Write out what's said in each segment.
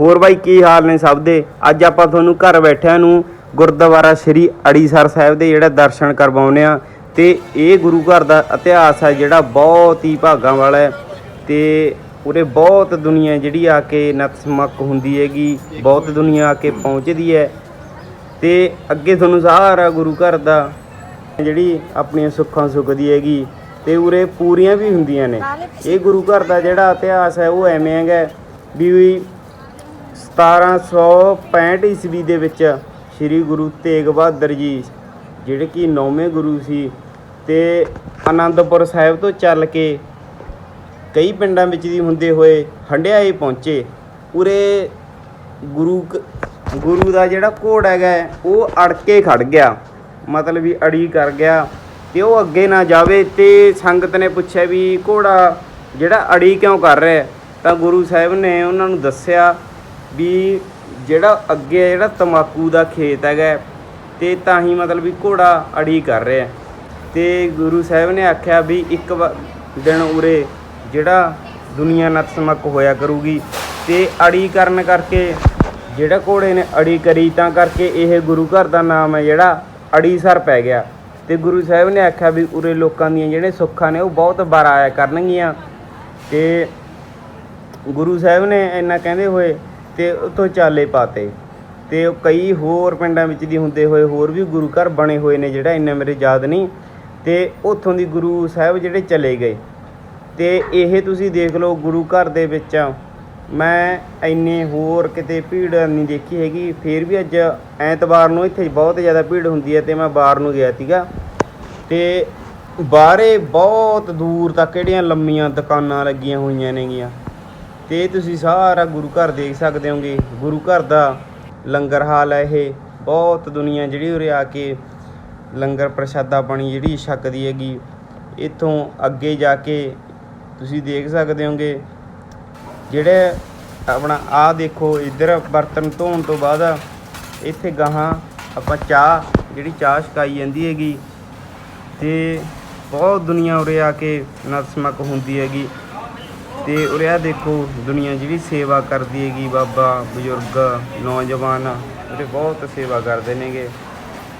ਹੋਰ ਬਾਈ ਕੀ ਹਾਲ ਨੇ ਸਭ ਦੇ? ਅੱਜ ਆਪਾਂ ਤੁਹਾਨੂੰ ਘਰ ਬੈਠਿਆਂ ਨੂੰ ਗੁਰਦੁਆਰਾ ਸ੍ਰੀ ਅੜੀਸਰ ਸਾਹਿਬ ਦੇ ਜਿਹੜਾ ਦਰਸ਼ਨ ਕਰਵਾਉਨੇ ਆ ਤੇ ਇਹ ਗੁਰੂ ਘਰ ਦਾ ਇਤਿਹਾਸ ਹੈ ਜਿਹੜਾ ਬਹੁਤ ਹੀ ਭਾਗਾਂ ਵਾਲਾ ਹੈ ਤੇ ਉਰੇ ਬਹੁਤ ਦੁਨੀਆ ਜਿਹੜੀ ਆ ਕੇ ਨਤਮਸਤਕ ਹੁੰਦੀ ਹੈਗੀ ਬਹੁਤ ਦੁਨੀਆ ਆ ਕੇ ਪਹੁੰਚਦੀ ਹੈ ਤੇ ਅੱਗੇ ਤੁਹਾਨੂੰ ਸਾਰਾ ਗੁਰੂ ਘਰ ਦਾ ਜਿਹੜੀ ਆਪਣੀਆਂ ਸੁੱਖਾਂ ਸੁੱਖਦੀ ਹੈਗੀ ਤੇ ਉਰੇ ਪੂਰੀਆਂ ਵੀ ਹੁੰਦੀਆਂ ਨੇ। ਇਹ ਗੁਰੂ ਘਰ ਦਾ ਜਿਹੜਾ ਇਤਿਹਾਸ ਹੈ ਉਹ ਐਵੇਂ ਹੈਗਾ ਵੀ 1765 ਈਸਵੀ ਦੇ ਵਿੱਚ ਸ੍ਰੀ ਗੁਰੂ ਤੇਗ ਬਹਾਦਰ ਜੀ, ਜਿਹੜੇ ਕਿ ਨੌਵੇਂ ਗੁਰੂ ਸੀ ਤੇ ਆਨੰਦਪੁਰ ਸਾਹਿਬ ਤੋਂ ਚੱਲ ਕੇ ਕਈ ਪਿੰਡਾਂ ਵਿੱਚ ਦੀ ਹੁੰਦੇ ਹੋਏ ਹੰਡਿਆਏ ਪਹੁੰਚੇ। ਉਰੇ ਗੁਰੂ ਕ- ਗੁਰੂ ਦਾ ਜਿਹੜਾ ਘੋੜ ਹੈਗਾ, ਉਹ ਅੜ ਕੇ ਖੜ ਗਿਆ। ਮਤਲਬ ਵੀ ਅੜੀ ਕਰ ਗਿਆ ਤੇ ਉਹ ਅੱਗੇ ਨਾ ਜਾਵੇ ਤੇ ਸੰਗਤ ਨੇ ਪੁੱਛਿਆ ਵੀ ਘੋੜਾ ਜਿਹੜਾ ਅੜੀ ਕਿਉਂ ਕਰ ਰਿਹਾ ਤਾਂ ਗੁਰੂ ਸਾਹਿਬ ਨੇ ਉਹਨਾਂ ਨੂੰ ਦੱਸਿਆ ਵੀ ਜਿਹੜਾ ਅੱਗੇ ਜਿਹੜਾ ਤਮਾਕੂ ਦਾ ਖੇਤ ਹੈਗਾ ਹੈ, ਤੇ ਤਾਂ ਹੀ ਮਤਲਬ ਵੀ ਘੋੜਾ ਅੜੀ ਕਰ ਰਿਹਾ ਹੈ। ਤੇ ਗੁਰੂ ਸਾਹਿਬ ਨੇ ਆਖਿਆ ਵੀ ਇੱਕ ਵਾ- ਦਿਨ ਉਰੇ ਜਿਹੜਾ ਦੁਨੀਆ ਨਤਮਸਤਕ ਹੋਇਆ ਕਰੂਗੀ ਤੇ ਅੜੀ ਕਰਨ ਕਰਕੇ ਜਿਹੜਾ ਘੋੜੇ ਨੇ ਅੜੀ ਕਰੀ ਤਾਂ ਕਰਕੇ ਇਹ ਗੁਰੂ ਘਰ ਦਾ ਨਾਮ ਹੈ ਜਿਹੜਾ ਅੜੀਸਰ ਪੈ ਗਿਆ ਤੇ ਗੁਰੂ ਸਾਹਿਬ ਨੇ ਆਖਿਆ ਵੀ ਉਰੇ ਲੋਕਾਂ ਦੀਆਂ ਜਿਹੜੇ ਸੁੱਖਾਂ ਨੇ ਉਹ ਬਹੁਤ ਵਾਰ ਆਇਆ ਕਰਨਗੀਆਂ ਤੇ ਗੁਰੂ ਸਾਹਿਬ ਨੇ ਇੰਨਾ ਕਹਿੰਦੇ ਹੋਏ ਤੇ ਉੱਥੋਂ ਚਾਲੇ ਪਾਤੇ। ਤੇ ਉਹ ਕਈ ਹੋਰ ਪਿੰਡਾਂ ਵਿੱਚ ਦੀ ਹੁੰਦੇ ਹੋਏ ਹੋਰ ਵੀ ਗੁਰੂ ਘਰ ਬਣੇ ਹੋਏ ਨੇ ਜਿਹੜਾ ਇੰਨਾ ਮੇਰੇ ਯਾਦ ਨਹੀਂ। ਤੇ ਉੱਥੋਂ ਦੀ ਗੁਰੂ ਸਾਹਿਬ ਜਿਹੜੇ ਚਲੇ ਗਏ। ਤੇ ਇਹ ਤੁਸੀਂ ਦੇਖ ਲਓ ਗੁਰੂ ਘਰ ਦੇ ਵਿੱਚ ਮੈਂ ਇੰਨੇ ਹੋਰ ਕਿਤੇ ਭੀੜ ਨਹੀਂ ਦੇਖੀ ਹੈਗੀ। ਫੇਰ ਵੀ ਅੱਜ ਐਤਵਾਰ ਨੂੰ ਇੱਥੇ ਬਹੁਤ ਜ਼ਿਆਦਾ ਭੀੜ ਹੁੰਦੀ ਹੈ ਤੇ ਮੈਂ ਬਾਹਰ ਨੂੰ ਗਿਆ ਸੀਗਾ। ਤੇ ਬਾਹਰੇ ਬਹੁਤ ਦੂਰ ਤੱਕ ਜਿਹੜੀਆਂ ਲੰਮੀਆਂ ਦੁਕਾਨਾਂ ਲੱਗੀਆਂ ਹੋਈਆਂ ਨੇਗੀਆਂ। ਤੇ ਤੁਸੀਂ ਸਾਰਾ ਗੁਰੂ ਘਰ ਦੇਖ ਸਕਦੇ ਹੋਗੇ। ਗੁਰੂ ਘਰ ਦਾ ਲੰਗਰ ਹਾਲ ਹੈ ਇਹ। ਬਹੁਤ ਦੁਨੀਆ ਜਿਹੜੀ ਉਰੇ ਆ ਕੇ ਲੰਗਰ ਪ੍ਰਸ਼ਾਦਾ ਪਾਣੀ ਜਿਹੜੀ ਛਕਦੀ ਹੈਗੀ। ਇੱਥੋਂ ਅੱਗੇ ਜਾ ਕੇ ਤੁਸੀਂ ਦੇਖ ਸਕਦੇ ਹੋਗੇ। ਜਿਹੜੇ ਆਪਣਾ ਆ ਦੇਖੋ, ਇੱਧਰ ਬਰਤਨ ਧੋਣ ਤੋਂ ਬਾਅਦ ਇੱਥੇ ਗਾਹਾਂ ਆਪਾਂ ਚਾਹ, ਜਿਹੜੀ ਚਾਹ ਛਕਾਈ ਜਾਂਦੀ ਹੈਗੀ। ਤੇ ਬਹੁਤ ਦੁਨੀਆ ਉਰੇ ਆ ਕੇ ਨਤਮਸਤਕ ਹੁੰਦੀ ਹੈਗੀ। ਤੇ ਉਰੇ ਆ ਦੇਖੋ, ਦੁਨੀਆ ਜਿਹੜੀ ਸੇਵਾ ਕਰਦੀ ਹੈਗੀ, ਬਾਬਾ, ਬਜ਼ੁਰਗ, ਨੌਜਵਾਨ ਉਰੇ ਬਹੁਤ ਸੇਵਾ ਕਰਦੇ ਨੇਗੇ।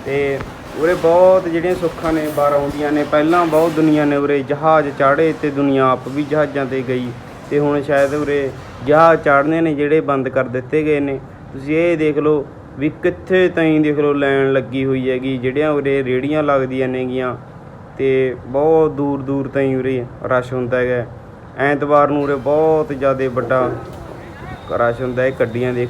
ਤੇ ਉਰੇ ਬਹੁਤ ਜਿਹੜੀਆਂ ਸੁੱਖਾਂ ਨੇ ਬਾਹਰ ਆਉਂਦੀਆਂ ਨੇ, ਪਹਿਲਾਂ ਬਹੁਤ ਦੁਨੀਆ ਨੇ ਉਰੇ ਜਹਾਜ਼ ਚਾੜੇ ਤੇ ਦੁਨੀਆ ਆਪ ਵੀ ਜਹਾਜ਼ਾਂ ਤੇ ਗਈ। ਤੇ ਹੁਣ ਸ਼ਾਇਦ ਉਰੇ ਜਹਾਜ਼ ਚਾੜਨੇ ਨੇ, ਜਿਹੜੇ ਬੰਦ ਕਰ ਦਿੱਤੇ ਗਏ ਨੇ। ਤੁਸੀਂ ਇਹ ਦੇਖ ਲਓ ਵੀ ਕਿੱਥੇ ਤਾਈਂ ਦੇਖ ਲਓ ਲਾਈਨ ਲੱਗੀ ਹੋਈ ਹੈਗੀ, ਜਿਹੜੀਆਂ ਉਰੇ ਰੇੜੀਆਂ ਲੱਗਦੀਆਂ ਨੇਗੀਆਂ। ਤੇ ਬਹੁਤ ਦੂਰ ਦੂਰ ਤਾਈਂ ਉਰੇ ਰਸ਼ ਹੁੰਦਾ ਹੈਗਾ। ਐਤਵਾਰ ਨੂੰ ਉਰੇ ਬਹੁਤ ਜ਼ਿਆਦਾ ਵੱਡਾ ਰਸ਼ ਹੁੰਦਾ ਹੈ ਗੱਡੀਆਂ ਦੇ